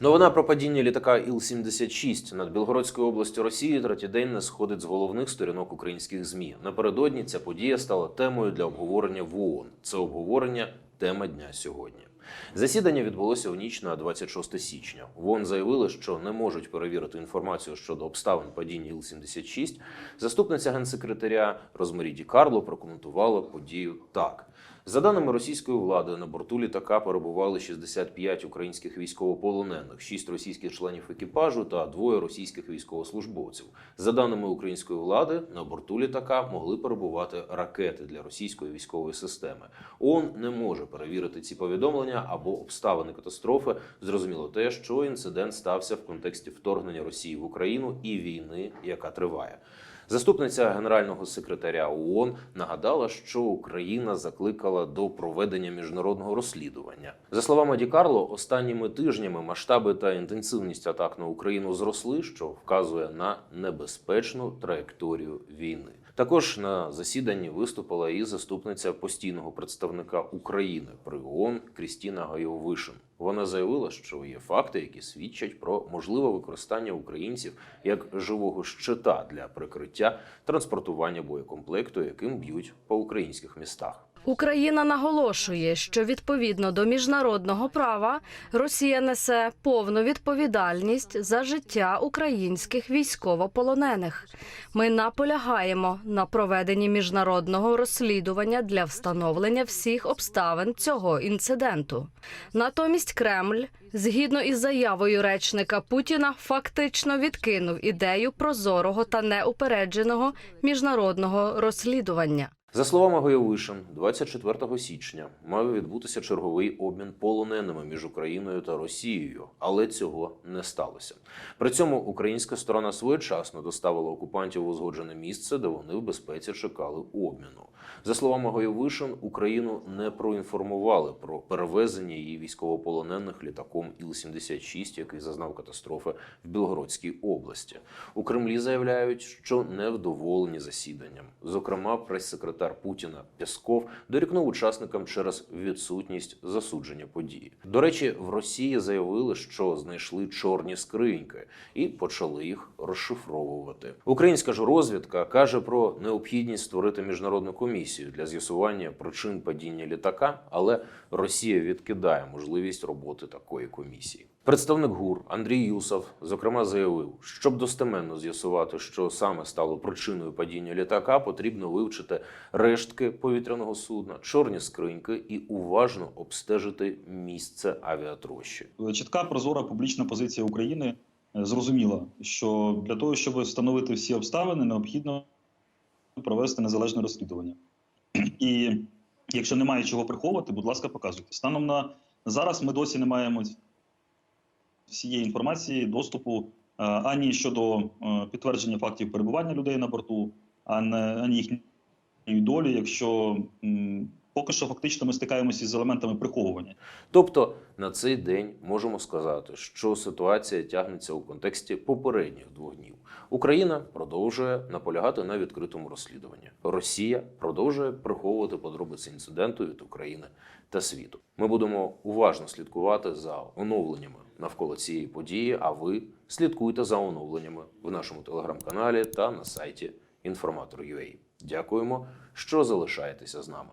Новина про падіння літака Іл-76 над Білгородською областю Росії третій день не сходить з головних сторінок українських змі. Напередодні ця подія стала темою для обговорення в ООН. Це обговорення тема дня сьогодні. Засідання відбулося у ніч на 26 січня. В ООН заявили, що не можуть перевірити інформацію щодо обставин падіння Іл-76. Заступниця генсекретаря Розмарі Ді Карло прокоментувала подію так. За даними російської влади, на борту літака перебували 65 українських військовополонених, 6 російських членів екіпажу та двоє російських військовослужбовців. За даними української влади, на борту літака могли перебувати ракети для російської військової системи. ООН не може перевірити ці повідомлення або обставини катастрофи. Зрозуміло те, що інцидент стався в контексті вторгнення Росії в Україну і війни, яка триває. Заступниця генерального секретаря ООН нагадала, що Україна закликала до проведення міжнародного розслідування. За словами Ді Карло, останніми тижнями масштаби та інтенсивність атак на Україну зросли, що вказує на небезпечну траєкторію війни. Також на засіданні виступила і заступниця постійного представника України при ООН Крістіна Гайовишин. Вона заявила, що є факти, які свідчать про можливе використання українців як живого щита для прикриття транспортування боєкомплекту, яким б'ють по українських містах. Україна наголошує, що відповідно до міжнародного права Росія несе повну відповідальність за життя українських військовополонених. Ми наполягаємо на проведенні міжнародного розслідування для встановлення всіх обставин цього інциденту. Натомість Кремль, згідно із заявою речника Путіна, фактично відкинув ідею прозорого та неупередженого міжнародного розслідування. За словами Гойовишин, 24 січня мав відбутися черговий обмін полоненими між Україною та Росією, але цього не сталося. При цьому українська сторона своєчасно доставила окупантів в узгоджене місце, де вони в безпеці чекали обміну. За словами Гойовишин, Україну не проінформували про перевезення її військовополонених літаком Іл-76, який зазнав катастрофи в Білгородській області. У Кремлі заявляють, що невдоволені засіданням. Зокрема, прес-секретар Путіна Пєсков дорікнув учасникам через відсутність засудження події. До речі, в Росії заявили, що знайшли чорні скриньки і почали їх розшифровувати. Українська ж розвідка каже про необхідність створити міжнародну комісію для з'ясування причин падіння літака, але Росія відкидає можливість роботи такої комісії. Представник ГУР Андрій Юсов зокрема заявив, щоб достеменно з'ясувати, що саме стало причиною падіння літака, потрібно вивчити рештки повітряного судна, чорні скриньки і уважно обстежити місце авіатрощі. чітка прозора публічна позиція України е, зрозуміла, що для того, щоб встановити всі обставини, необхідно провести незалежне розслідування. І якщо немає чого приховувати, будь ласка, показуйте. Станом на зараз ми досі не маємо всієї інформації, доступу е, ані щодо е, підтвердження фактів перебування людей на борту, ані, їхньої долі, якщо поки що фактично ми стикаємося із елементами приховування. Тобто на цей день можемо сказати, що ситуація тягнеться у контексті попередніх двох днів. Україна продовжує наполягати на відкритому розслідуванні. Росія продовжує приховувати подробиці інциденту від України та світу. Ми будемо уважно слідкувати за оновленнями навколо цієї події. А ви слідкуйте за оновленнями в нашому телеграм-каналі та на сайті Інформатор.ua. Дякуємо, що залишаєтеся з нами.